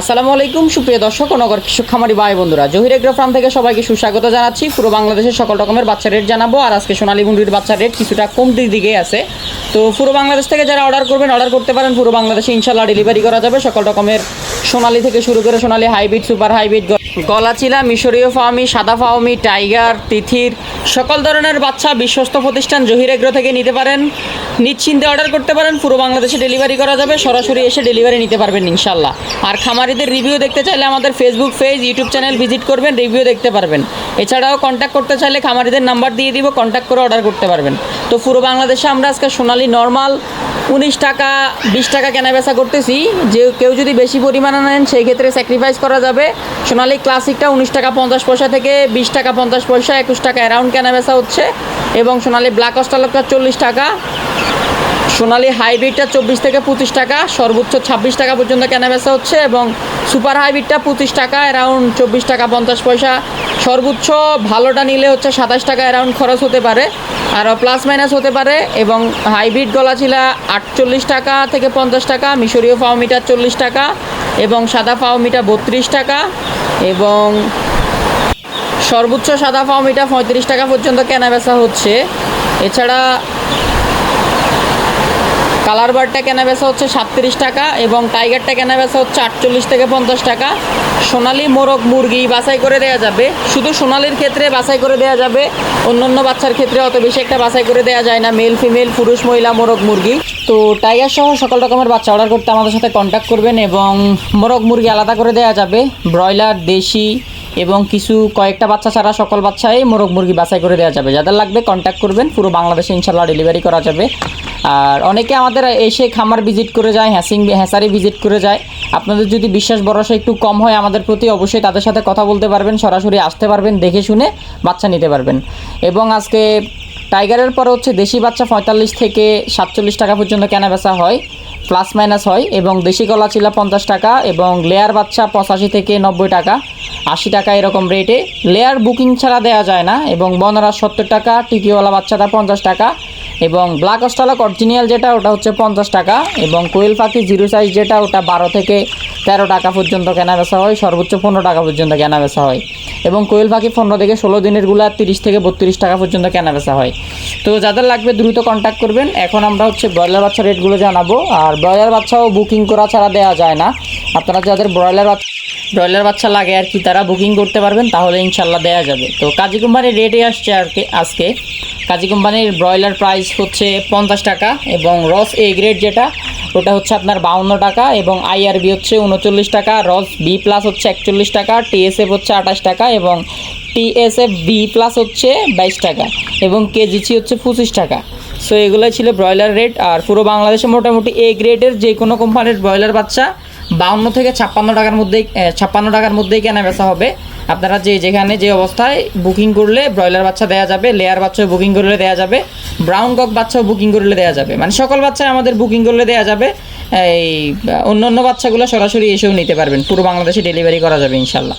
আসসালামু আলাইকুম, সুপ্রিয় দর্শক ও নগর কৃষক খামারি ভাই বন্ধুরা। জহির এগ্রো ফার্ম থেকে সবাইকে সুস্বাগত জানাচ্ছি। পুরো বাংলাদেশের সকল রকমের বাচ্চা রেট জানাব। আর আজকে সোনালী মুন্ডির বাচ্চা রেট কিছুটা কমতির দিকে আছে। তো পুরো বাংলাদেশ থেকে যারা অর্ডার করবেন, অর্ডার করতে পারেন। পুরো বাংলাদেশে ইনশাল্লাহ ডেলিভারি করা যাবে। সকল রকমের সোনালী থেকে শুরু করে সোনালি হাইব্রিড, সুপার হাইব্রিড গলাচিলা, মিশরীয় ফার্মি সাদা ফার্মি টাইগার, তিথির, সকল ধরনের বাচ্চা বিশ্বস্ত প্রতিষ্ঠান জহির এগ্রো থেকে নিতে পারেন। নিশ্চিন্তে অর্ডার করতে পারেন, পুরো বাংলাদেশে ডেলিভারি করা যাবে। সরাসরি এসে ডেলিভারি নিতে পারবেন ইনশাল্লাহ। আর খামারিদের রিভিউ দেখতে চাইলে আমাদের Facebook page YouTube channel visit করবেন, রিভিউ দেখতে পারবেন। এছাড়াও কন্ট্যাক্ট করতে চাইলে খামারিদের নাম্বার দিয়ে দিব কন্ট্যাক্ট করে অর্ডার করতে পারবেন। তো পুরো বাংলাদেশে আমরা আজকে সোনালি নর্মাল উনিশ টাকা, বিশ টাকা কেনা বেচা করতেছি। যে কেউ যদি বেশি পরিমাণে নেন, সেই ক্ষেত্রে স্যাক্রিফাইস করা যাবে। সোনালি ক্লাসিকটা উনিশ টাকা পঞ্চাশ পয়সা থেকে বিশ টাকা পঞ্চাশ পয়সা, একুশ টাকা অ্যারাউন্ড কেনা বেচা হচ্ছে। এবং সোনালি ব্ল্যাক অস্টালকটা চল্লিশ টাকা। সোনালি হাইব্রিডটা চব্বিশ থেকে পঁচিশ টাকা, সর্বোচ্চ ছাব্বিশ টাকা পর্যন্ত কেনা বেচা হচ্ছে এবং সুপার হাইব্রিডটা পঁচিশ টাকা অ্যারাউন্ড চব্বিশ টাকা পঞ্চাশ পয়সা। সর্বোচ্চ ভালোটা নিলে হচ্ছে সাতাশ টাকা অ্যারাউন্ড খরচ হতে পারে। আর প্লাস মাইনাস হতে পারে এবং হাইব্রিড গলাচিলা আটচল্লিশ টাকা থেকে পঞ্চাশ টাকা, মিশরীয় ফাওমিটার চল্লিশ টাকা এবং সাদা ফাওমিটা বত্রিশ টাকা এবং সর্বোচ্চ সাদা ফাওমিটা পঁয়ত্রিশ টাকা পর্যন্ত কেনা বেচা হচ্ছে। এছাড়া কালার বারটা কেনা বেচা হচ্ছে সাতত্রিশ টাকা এবং টাইগারটা কেনা বেচা হচ্ছে আটচল্লিশ থেকে পঞ্চাশ টাকা। সোনালি মোরগ মুরগি বাছাই করে দেওয়া যাবে। শুধু সোনালির ক্ষেত্রে বাছাই করে দেওয়া যাবে অন্য অন্য বাচ্চার ক্ষেত্রে অত বেশি একটা বাছাই করে দেওয়া যায় না। মেল, ফিমেল, পুরুষ, মহিলা, মোরগ, মুরগি। তো টাইগার সহ সকল রকমের বাচ্চা অর্ডার করতে আমাদের সাথে কন্ট্যাক্ট করবেন এবং মোরগ, মুরগি আলাদা করে দেওয়া যাবে। ব্রয়লার, দেশি এবং কিছু কয়েকটা বাচ্চা ছাড়া সকল বাচ্চাই মোরগ মুরগি বাছাই করে দেওয়া যাবে। যাদের লাগবে কন্ট্যাক্ট করবেন, পুরো বাংলাদেশে ইনশাল্লাহ ডেলিভারি করা যাবে। আর অনেকে আমাদের এসে খামার ভিজিট করে যায় হ্যাসিং হ্যাসারি ভিজিট করে যায়। আপনাদের যদি বিশ্বাস ভরসা একটু কম হয় আমাদের প্রতি, অবশ্যই তাদের সাথে কথা বলতে পারবেন, সরাসরি আসতে পারবেন, দেখে শুনে বাচ্চা নিতে পারবেন। এবং আজকে টাইগারের পরে হচ্ছে দেশি বাচ্চা পঁয়তাল্লিশ থেকে সাতচল্লিশ টাকা পর্যন্ত কেনা বেচা হয় প্লাস মাইনাস হয় এবং দেশি কলা চিলা পঞ্চাশ টাকা এবং লেয়ার বাচ্চা পঁচাশি থেকে নব্বই টাকা। আশি টাকা এরকম রেটে লেয়ার বুকিং ছাড়া দেওয়া যায় না এবং বনরাজ সত্তর টাকা টিকিওয়ালা বাচ্চাটা পঞ্চাশ টাকা এবং ব্ল্যাক অস্টালক অরিজিনাল যেটা, ওটা হচ্ছে পঞ্চাশ টাকা এবং কোয়েল পাখি জিরো সাইজ যেটা, ওটা বারো থেকে তেরো টাকা পর্যন্ত কেনা বেচা হয়, সর্বোচ্চ পনেরো টাকা পর্যন্ত কেনা বেচা হয় এবং কোয়েল পাখি পনেরো থেকে ষোলো দিনেরগুলা তিরিশ থেকে বত্রিশ টাকা পর্যন্ত কেনা বেচা হয়। তো যাদের লাগবে দ্রুত কন্ট্যাক্ট করবেন। এখন আমরা হচ্ছে ব্রয়লার বাচ্চা রেটগুলো জানাব। আর ব্রয়লার বাচ্চাও বুকিং করা ছাড়া দেওয়া যায় না। আপনারা যাদের ব্রয়লার বাচ্চা ব্রয়লার বাচ্চা লাগে আর কি, তারা বুকিং করতে পারবেন, তাহলে ইনশাল্লাহ দেওয়া যাবে। তো কাজী কোম্পানির রেটে আসছে আর কি আজকে। কাজী কোম্পানির ব্রয়লার প্রাইস হচ্ছে পঞ্চাশ টাকা এবং রস এ গ্রেড যেটা, ওটা হচ্ছে আপনার বাউন্ন টাকা এবং আইআরবি হচ্ছে উনচল্লিশ টাকা, রস বি প্লাস হচ্ছে একচল্লিশ টাকা টিএসএফ হচ্ছে আঠাশ টাকা এবং টিএসএফ বি প্লাস হচ্ছে বাইশ টাকা এবং কেজিসি হচ্ছে পঁচিশ টাকা। সো এগুলোই ছিল ব্রয়লার রেট আর পুরো বাংলাদেশে মোটামুটি এ গ্রেডের যে কোনো কোম্পানির ব্রয়লার বাচ্চা বাউন্ন থেকে ছাপ্পান্ন টাকার মধ্যেই ছাপ্পান্ন টাকার মধ্যেই কেনা বেচা হবে। আপনারা যে যেখানে যে অবস্থায় বুকিং করলে ব্রয়লার বাচ্চা দেওয়া যাবে লেয়ার বাচ্চাও বুকিং করলে দেওয়া যাবে ব্রাউন কক বাচ্চাও বুকিং করলে দেওয়া যাবে। মানে সকল বাচ্চাই আমাদের বুকিং করলে দেওয়া যাবে। এই অন্য অন্য বাচ্চাগুলো সরাসরি এসেও নিতে পারবেন। পুরো বাংলাদেশে ডেলিভারি করা যাবে ইনশাল্লাহ।